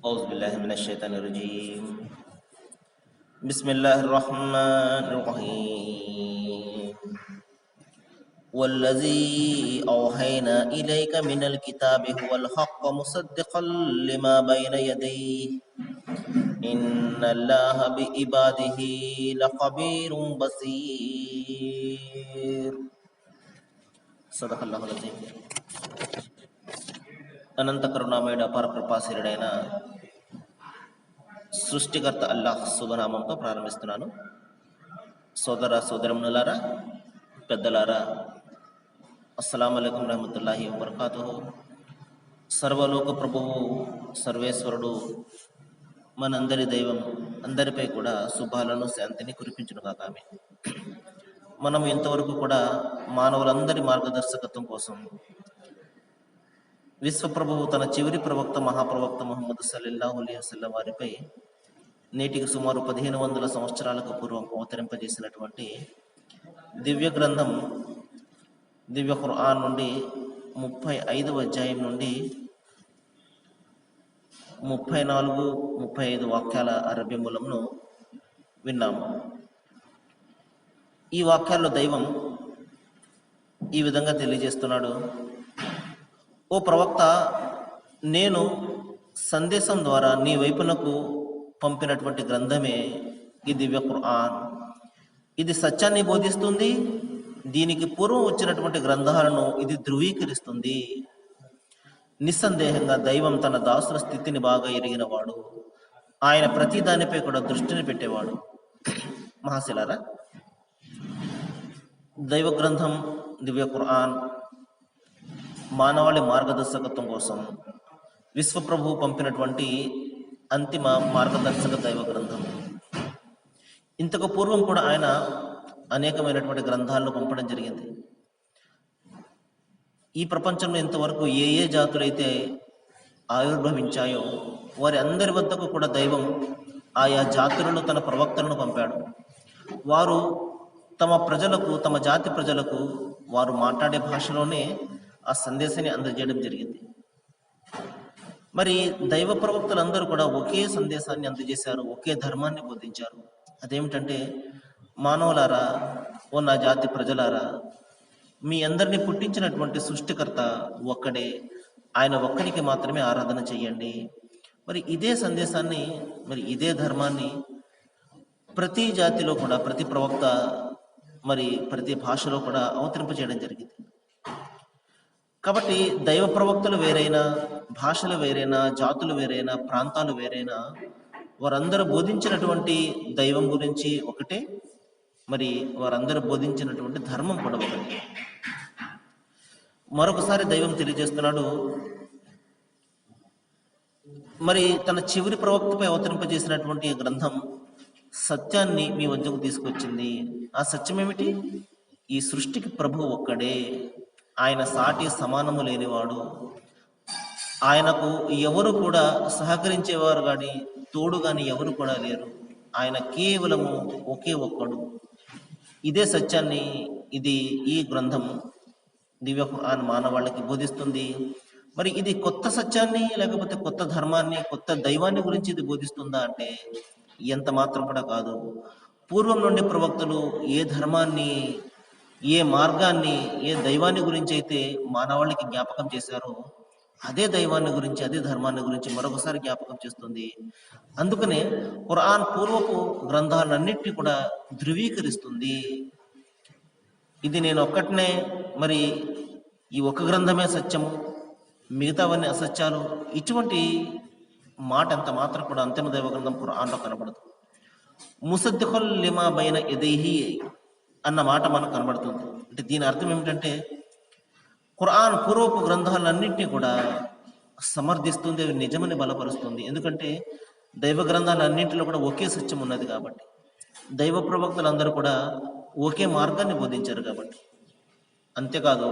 أعوذ بالله من الشيطان الرجيم. بسم الله الرحمن الرحيم. والذي أوحينا إليك من الكتاب هو الحق مصدقا لما بين يديه. إن الله بعباده لخبير بصير. صدق الله العظيم. అనంత కరుణామయుడు అపార కృపాశీరుడైన సృష్టికర్త అల్లాహ్ శుభనామంతో ప్రారంభిస్తున్నాను. సోదర సోదరమునులారా పెద్దలారా అస్సలం అయికం రహమతుల్లాహి వబర్కాతు సర్వలోక ప్రభువు సర్వేశ్వరుడు మనందరి దైవం అందరిపై కూడా శుభాలను శాంతిని కురిపించునుగాక ఆమె మనం ఇంతవరకు కూడా మానవులందరి మార్గదర్శకత్వం కోసం విశ్వప్రభువు తన చివరి ప్రవక్త మహాప్రవక్త మహమ్మద్ సల్లల్లాహు అలైహి వసల్లం వారిపై నేటికి సుమారు పదిహేను వందల సంవత్సరాలకు పూర్వం అవతరింపజేసినటువంటి దివ్య గ్రంథం దివ్య ఖుర్ఆన్ నుండి ముప్పై ఐదవ అధ్యాయం నుండి ముప్పై నాలుగు ముప్పై ఐదు వాక్యాల అరబి మూలంను విన్నాము ఈ వాక్యాల్లో దైవం ఈ విధంగా తెలియజేస్తున్నాడు. ఓ ప్రవక్త నేను సందేశం ద్వారా నీ వైపునకు పంపినటువంటి గ్రంథమే ఈ దివ్య ఖురాన్ ఇది సత్యాన్ని బోధిస్తుంది దీనికి పూర్వం వచ్చినటువంటి గ్రంథాలను ఇది ధృవీకరిస్తుంది. నిస్సందేహంగా దైవం తన దాసుల స్థితిని బాగా ఎరిగినవాడు. ఆయన ప్రతి దానిపై కూడా దృష్టిని పెట్టేవాడు. మహాశిలారా దైవ గ్రంథం దివ్య ఖురాన్ మానవాళి మార్గదర్శకత్వం కోసం విశ్వప్రభు పంపినటువంటి అంతిమ మార్గదర్శక దైవ గ్రంథం. ఇంతకు పూర్వం కూడా ఆయన అనేకమైనటువంటి గ్రంథాలను పంపడం జరిగింది. ఈ ప్రపంచంలో ఇంతవరకు ఏ ఏ జాతులైతే ఆవిర్భవించాయో వారి అందరి వద్దకు కూడా దైవం ఆయా జాతులను తన ప్రవక్తలను పంపాడు. వారు తమ ప్రజలకు తమ జాతి ప్రజలకు వారు మాట్లాడే భాషలోనే ఆ సందేశాన్ని అందజేయడం జరిగింది. మరి దైవ ప్రవక్తలందరూ కూడా ఒకే సందేశాన్ని అందజేశారు ఒకే ధర్మాన్ని బోధించారు. అదేమిటంటే మానవులారా ఓ నా జాతి ప్రజలారా మీ అందరినీ పుట్టించినటువంటి సృష్టికర్త ఒక్కడే. ఆయన ఒక్కడికి మాత్రమే ఆరాధన చేయండి. మరి ఇదే సందేశాన్ని మరి ఇదే ధర్మాన్ని ప్రతి జాతిలో కూడా ప్రతి ప్రవక్త మరి ప్రతి భాషలో కూడా అవతరింప చేయడం జరిగింది. కాబట్టి దైవ ప్రవక్తలు వేరైనా భాషలు వేరైనా జాతులు వేరైనా ప్రాంతాలు వేరైనా వారందరూ బోధించినటువంటి దైవం గురించి ఒకటే మరి వారందరూ బోధించినటువంటి ధర్మం కూడా ఒకటి. మరొకసారి దైవం తెలియజేస్తున్నాడు మరి తన చివరి ప్రవక్తపై అవతరింపజేసినటువంటి గ్రంథం సత్యాన్ని మీ వద్దకు తీసుకొచ్చింది. ఆ సత్యం ఏమిటి ఈ సృష్టికి ప్రభు ఒక్కడే. ఆయన సాటి సమానము లేనివాడు. ఆయనకు ఎవరు కూడా సహకరించేవారు కానీ తోడు కానీ ఎవరు కూడా లేరు. ఆయన కేవలము ఒకే ఒక్కడు. ఇదే సత్యాన్ని ఇది ఈ గ్రంథం దివ్య ఖురాన్ మానవాళ్ళకి బోధిస్తుంది. మరి ఇది కొత్త సత్యాన్ని లేకపోతే కొత్త ధర్మాన్ని కొత్త దైవాన్ని గురించి ఇది బోధిస్తుందా అంటే ఎంత మాత్రం కూడా కాదు. పూర్వం నుండి ప్రవక్తలు ఏ ధర్మాన్ని ఏ మార్గాన్ని ఏ దైవాన్ని గురించి అయితే మానవాళికి జ్ఞాపకం చేశారో అదే దైవాన్ని గురించి అదే ధర్మాన్ని గురించి మరొకసారి జ్ఞాపకం చేస్తుంది. అందుకనే ఖురాన్ పూర్వపు గ్రంథాలన్నింటినీ కూడా ధృవీకరిస్తుంది. ఇది నేను ఒక్కటినే మరి ఈ ఒక గ్రంథమే సత్యము మిగతావన్నీ అసత్యాలు ఇటువంటి మాట ఎంత మాత్రం కూడా అంతిమ దైవ గ్రంథం ఖురాన్లో కనబడదు. ముసద్దుఖుల్ లిమా బైన ఎదేహి అన్న మాట మనకు కనబడుతుంది. అంటే దీని అర్థం ఏమిటంటే ఖురాన్ పూర్వపు గ్రంథాలన్నింటినీ కూడా సమర్థిస్తుంది అవి నిజమని బలపరుస్తుంది. ఎందుకంటే దైవ గ్రంథాలన్నింటిలో కూడా ఒకే సత్యం ఉన్నది కాబట్టి దైవ ప్రవక్తలందరూ కూడా ఒకే మార్గాన్ని బోధించారు కాబట్టి. అంతేకాదు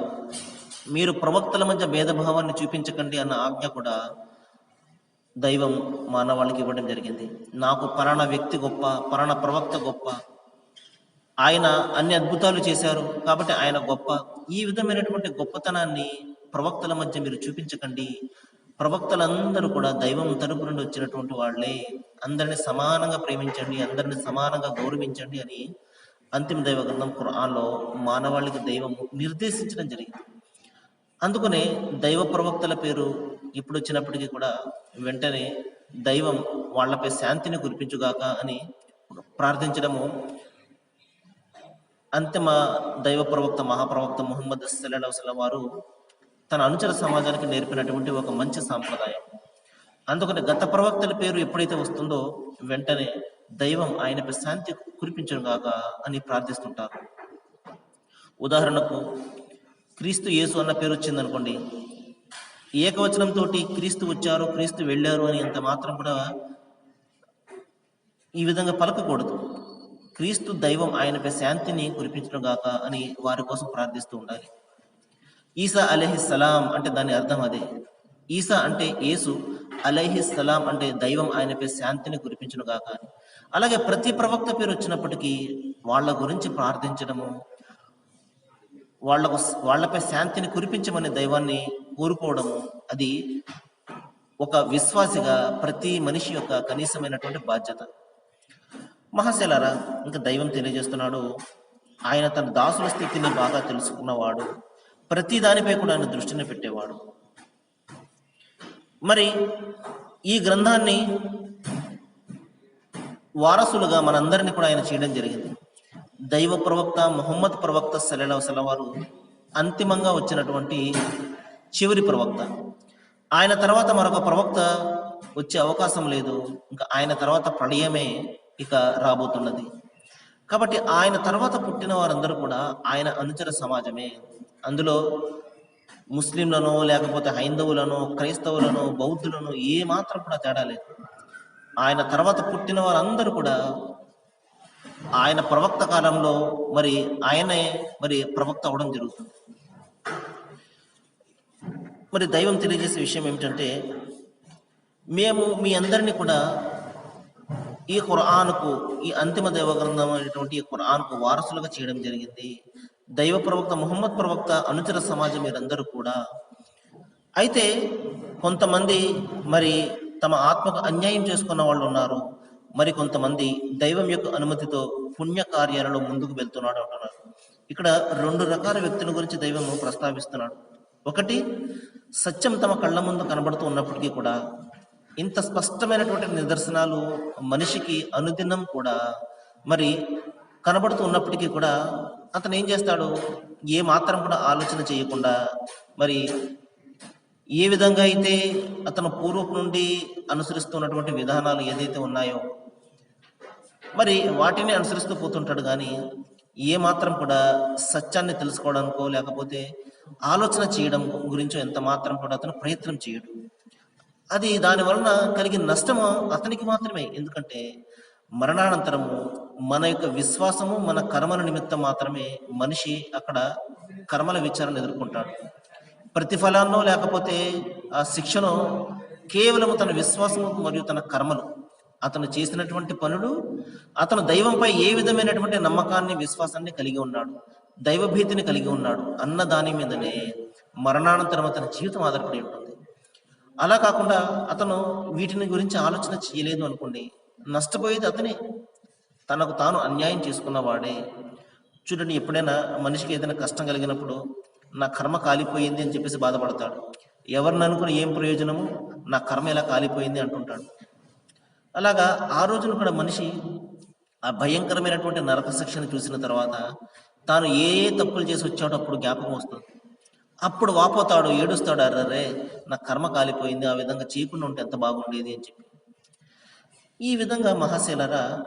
మీరు ప్రవక్తల మధ్య భేదభావాన్ని చూపించకండి అన్న ఆజ్ఞ కూడా దైవం మానవాళికి ఇవ్వడం జరిగింది. నాకు పరాణ వ్యక్తి గొప్ప పరాణ ప్రవక్త గొప్ప ఆయన అన్ని అద్భుతాలు చేశారు. కాబట్టి ఆయన గొప్ప ఈ విధమైనటువంటి గొప్పతనాన్ని ప్రవక్తల మధ్య మీరు చూపించకండి. ప్రవక్తలందరూ కూడా దైవం తరపు నుండి వచ్చినటువంటి వాళ్ళే. అందరిని సమానంగా ప్రేమించండి అందరిని సమానంగా గౌరవించండి అని అంతిమ దైవ గ్రంథం ఖురాన్లో మానవాళికి దైవం నిర్దేశించడం జరిగింది. అందుకనే దైవ ప్రవక్తల పేరు ఇప్పుడు వచ్చినప్పటికీ కూడా వెంటనే దైవం వాళ్ళపై శాంతిని కురిపించుగాక అని ప్రార్థించడము అంతిమ దైవ ప్రవక్త మహాప్రవక్త ముహమ్మద్ సల్లాహు వారు తన అనుచర సమాజానికి నేర్పినటువంటి ఒక మంచి సాంప్రదాయం. అందుకని గత ప్రవక్తల పేరు ఎప్పుడైతే వస్తుందో వెంటనే దైవం ఆయనపై శాంతి కురిపించను గాక అని ప్రార్థిస్తుంటారు. ఉదాహరణకు క్రీస్తు యేసు అన్న పేరు వచ్చింది అనుకోండి ఏకవచనంతో క్రీస్తు వచ్చారు క్రీస్తు వెళ్ళారు అని అంత మాత్రం కూడా ఈ విధంగా పలకకూడదు. క్రీస్తు దైవం ఆయనపై శాంతిని కురిపించడం గాక అని వారి కోసం ప్రార్థిస్తూ ఉండాలి. ఈసా అలహి సలాం అంటే దాని అర్థం అదే. ఈసా అంటే యేసు అలహి సలాం అంటే దైవం ఆయనపై శాంతిని కురిపించను గాక అని. అలాగే ప్రతి ప్రవక్త పేరు వచ్చినప్పటికీ వాళ్ళ గురించి ప్రార్థించడము వాళ్ళకు వాళ్ళపై శాంతిని కురిపించమని దైవాన్ని కోరుకోవడము అది ఒక విశ్వాసిగా ప్రతి మనిషి యొక్క కనీసమైనటువంటి బాధ్యత. మహాశలరా ఇంకా దైవం తెలియజేస్తున్నాడు ఆయన తన దాసుల స్థితిని బాగా తెలుసుకున్నవాడు ప్రతి దానిపై కూడా ఆయన దృష్టిని పెట్టేవాడు. మరి ఈ గ్రంథాన్ని వారసులుగా మనందరినీ కూడా ఆయన చేయడం జరిగింది. దైవ ప్రవక్త మొహమ్మద్ ప్రవక్త సల్లెల వారు అంతిమంగా వచ్చినటువంటి చివరి ప్రవక్త. ఆయన తర్వాత మరొక ప్రవక్త వచ్చే అవకాశం లేదు. ఇంకా ఆయన తర్వాత ప్రళయమే ఇక రాబోతున్నది. కాబట్టి ఆయన తర్వాత పుట్టిన వారందరూ కూడా ఆయన అనుచర సమాజమే. అందులో ముస్లింలను లేకపోతే హైందవులను క్రైస్తవులను బౌద్ధులను ఏ మాత్రం కూడా తేడా లేదు. ఆయన తర్వాత పుట్టిన వారందరూ కూడా ఆయన ప్రవక్త కాలంలో మరి ఆయనే మరి ప్రవక్త అవడం జరుగుతుంది. మరి దైవం తెలియజేసే విషయం ఏమిటంటే మేము మీ అందరినీ కూడా ఈ ఖురాన్కు ఈ అంతిమ దైవ గ్రంథం అయినటువంటి ఈ ఖురాన్కు వారసులుగా చేయడం జరిగింది. దైవ ప్రవక్త ముహమ్మద్ ప్రవక్త అనుచర సమాజం మీరందరూ కూడా. అయితే కొంతమంది మరి తమ ఆత్మకు అన్యాయం చేసుకున్న వాళ్ళు ఉన్నారు. మరి కొంతమంది దైవం యొక్క అనుమతితో పుణ్య కార్యాలలో ముందుకు వెళ్తున్నాడు అంటున్నారు. ఇక్కడ రెండు రకాల వ్యక్తుల గురించి దైవం ప్రస్తావిస్తున్నాడు. ఒకటి సత్యం తమ కళ్ళ ముందు కనబడుతూ ఉన్నప్పటికీ కూడా ఇంత స్పష్టమైనటువంటి నిదర్శనాలు మనిషికి అనుదినం కూడా మరి కనబడుతూ ఉన్నప్పటికీ కూడా అతను ఏం చేస్తాడు? ఏ మాత్రం కూడా ఆలోచన చేయకుండా మరి ఏ విధంగా అయితే అతను పూర్వపు నుండి అనుసరిస్తున్నటువంటి విధానాలు ఏదైతే ఉన్నాయో మరి వాటిని అనుసరిస్తూ పోతుంటాడు. కానీ ఏ మాత్రం కూడా సత్యాన్ని తెలుసుకోవడానికో లేకపోతే ఆలోచన చేయడం గురించో ఎంత మాత్రం కూడా అతను ప్రయత్నం చేయడు. అది దాని వలన కలిగిన నష్టము అతనికి మాత్రమే. ఎందుకంటే మరణానంతరము మన యొక్క విశ్వాసము మన కర్మల నిమిత్తం మాత్రమే మనిషి అక్కడ కర్మల విచారణ ఎదుర్కొంటాడు. ప్రతిఫలాన్నో లేకపోతే ఆ శిక్షను కేవలము తన విశ్వాసము మరియు తన కర్మలు. అతను చేసినటువంటి పనులు అతను దైవంపై ఏ విధమైనటువంటి నమ్మకాన్ని విశ్వాసాన్ని కలిగి ఉన్నాడు దైవభీతిని కలిగి ఉన్నాడు అన్న దాని మీదనే మరణానంతరం అతని జీవితం ఆధారపడి ఉంటుంది. అలా కాకుండా అతను వీటిని గురించి ఆలోచన చేయలేదు అనుకోండి నష్టపోయేది అతనే. తనకు తాను అన్యాయం చేసుకున్నవాడే చూడండి ఎప్పుడైనా మనిషికి ఏదైనా కష్టం కలిగినప్పుడు నా కర్మ కాలిపోయింది అని చెప్పేసి బాధపడతాడు. ఎవరిని అనుకుని ఏం ప్రయోజనము? నా కర్మ ఎలా కాలిపోయింది అంటుంటాడు. అలాగా ఆ రోజున కూడా మనిషి ఆ భయంకరమైనటువంటి నరక శిక్షను చూసిన తర్వాత తాను ఏ ఏ తప్పులు చేసి వచ్చాడో అప్పుడు జ్ఞాపకం వస్తుంది. అప్పుడు వాపోతాడు ఏడుస్తాడు అర్రరే నా కర్మ కాలిపోయింది ఆ విధంగా చేయకుండా ఉంటే ఎంత బాగుండేది అని చెప్పి. ఈ విధంగా మహాశైలరా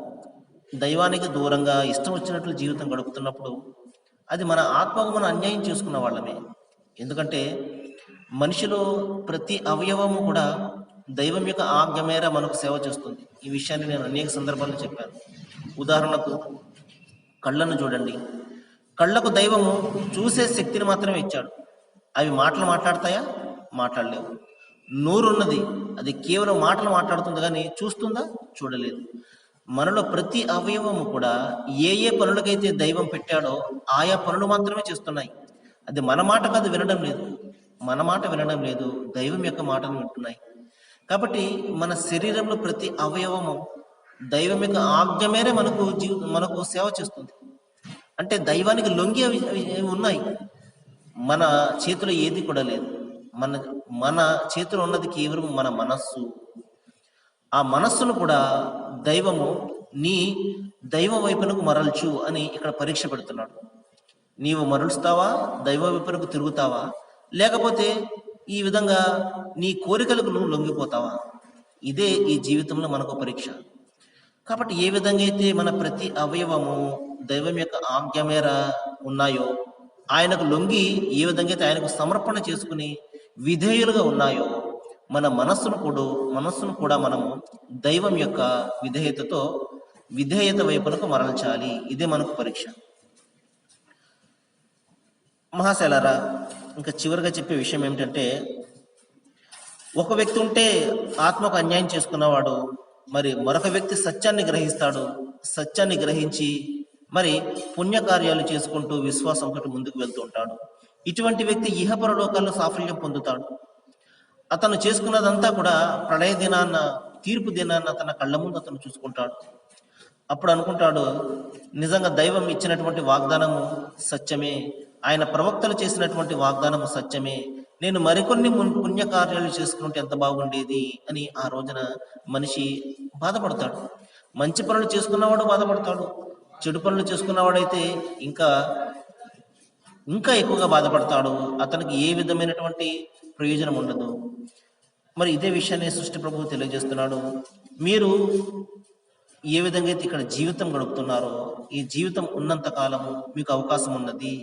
దైవానికి దూరంగా ఇష్టం వచ్చినట్లు జీవితం గడుపుతున్నప్పుడు అది మన ఆత్మకు మనం అన్యాయం చేసుకున్న వాళ్ళమే. ఎందుకంటే మనిషిలో ప్రతి అవయవము కూడా దైవం యొక్క ఆజ్ఞ మేర మనకు సేవ చేస్తుంది. ఈ విషయాన్ని నేను అనేక సందర్భాల్లో చెప్పాను. ఉదాహరణకు కళ్ళను చూడండి. కళ్ళకు దైవము చూసే శక్తిని మాత్రమే ఇచ్చాడు. అవి మాటలు మాట్లాడతాయా? మాట్లాడలేవు. నోరున్నది. అది కేవలం మాటలు మాట్లాడుతుంది కానీ చూస్తుందా? చూడలేదు. మనలో ప్రతి అవయవము కూడా ఏ ఏ పనులకైతే దైవం పెట్టాడో ఆయా పనులు మాత్రమే చేస్తున్నాయి. అది మన మాట కాదు వినడం లేదు. మన మాట వినడం లేదు. దైవం యొక్క మాటను వింటున్నాయి. కాబట్టి మన శరీరంలో ప్రతి అవయవము దైవం యొక్క ఆజ్ఞ మేరే మనకు జీవి మనకు సేవ చేస్తుంది. అంటే దైవానికి లొంగి అవి అవి ఉన్నాయి. మన చేతిలో ఏది కూడా లేదు. మన మన చేతిలో ఉన్నది కేవలం మన మనస్సు. ఆ మనస్సును కూడా దైవము నీ దైవ వైపునకు మరల్చు అని ఇక్కడ పరీక్ష పెడుతున్నాడు. నీవు మరలుస్తావా దైవ వైపునకు తిరుగుతావా? లేకపోతే ఈ విధంగా నీ కోరికలకు నువ్వు లొంగిపోతావా? ఇదే ఈ జీవితంలో మనకు పరీక్ష. కాబట్టి ఏ విధంగా అయితే మన ప్రతి అవయవము దైవం యొక్క ఆజ్ఞ మేర ఉన్నాయో ఆయనకు లొంగి ఏ విధంగా అయితే ఆయనకు సమర్పణ చేసుకుని విధేయులుగా ఉన్నాయో మన మనస్సును కూడా మనస్సును కూడా మనము దైవం యొక్క విధేయతతో విధేయత వైపునకు మరల్చాలి. ఇదే మనకు పరీక్ష. మహాశైలారా ఇంకా చివరిగా చెప్పే విషయం ఏమిటంటే ఒక వ్యక్తి ఉంటే ఆత్మకు అన్యాయం చేసుకున్నవాడు మరి మరొక వ్యక్తి సత్యాన్ని గ్రహిస్తాడు సత్యాన్ని గ్రహించి మరి పుణ్యకార్యాలు చేసుకుంటూ విశ్వాసం ఒకటి ముందుకు వెళ్తూ ఉంటాడు. ఇటువంటి వ్యక్తి ఇహపర లోకాల్లో సాఫల్యం పొందుతాడు. అతను చేసుకున్నదంతా కూడా ప్రళయ దినాన్న తీర్పు దినాన్న తన కళ్ళ ముందు అతను చూసుకుంటాడు. అప్పుడు అనుకుంటాడు నిజంగా దైవం ఇచ్చినటువంటి వాగ్దానము సత్యమే ఆయన ప్రవక్తలు చేసినటువంటి వాగ్దానము సత్యమే నేను మరికొన్ని పుణ్యకార్యాలు చేసుకుంటే ఎంత బాగుండేది అని ఆ రోజున మనిషి బాధపడతాడు. మంచి పనులు చేసుకున్నవాడు బాధపడతాడు. చెడు పనులు చేసుకున్నవాడైతే ఇంకా ఇంకా ఎక్కువగా బాధపడతాడు. అతనికి ఏ విధమైనటువంటి ప్రయోజనం ఉండదు. మరి ఇదే విషయాన్ని సృష్టి ప్రభువు తెలియజేస్తున్నాడు. మీరు ఏ విధంగా అయితే ఇక్కడ జీవితం గడుపుతున్నారో ఈ జీవితం ఉన్నంత కాలము మీకు అవకాశం ఉన్నది.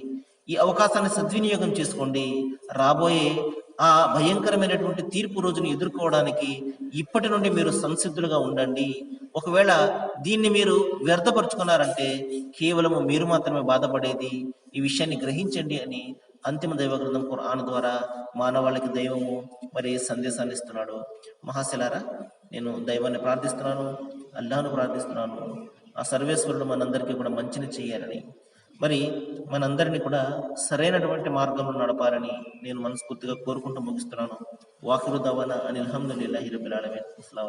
ఈ అవకాశాన్ని సద్వినియోగం చేసుకోండి. రాబోయే ఆ భయంకరమైనటువంటి తీర్పు రోజును ఎదుర్కోవడానికి ఇప్పటి నుండి మీరు సంసిద్ధులుగా ఉండండి. ఒకవేళ దీన్ని మీరు వ్యర్థపరుచుకున్నారంటే కేవలము మీరు మాత్రమే బాధపడేది ఈ విషయాన్ని గ్రహించండి అని అంతిమ దైవ గ్రంథం ఖురాన్ ద్వారా మానవాళికి దైవము మరి సందేశాన్ని ఇస్తున్నాడు. మహాశిలారా నేను దైవాన్ని ప్రార్థిస్తున్నాను అల్లాను ప్రార్థిస్తున్నాను. ఆ సర్వేశ్వరుడు మనందరికీ కూడా మంచిని చేయాలని. మరి మనందరినీ కూడా సరైనటువంటి మార్గంలో నడపాలని నేను మనస్ఫూర్తిగా కోరుకుంటూ ముగిస్తున్నాను. వాకిరు దవానా అని అల్హమ్దుల్లాహి రబ్బిల్ అస్సలం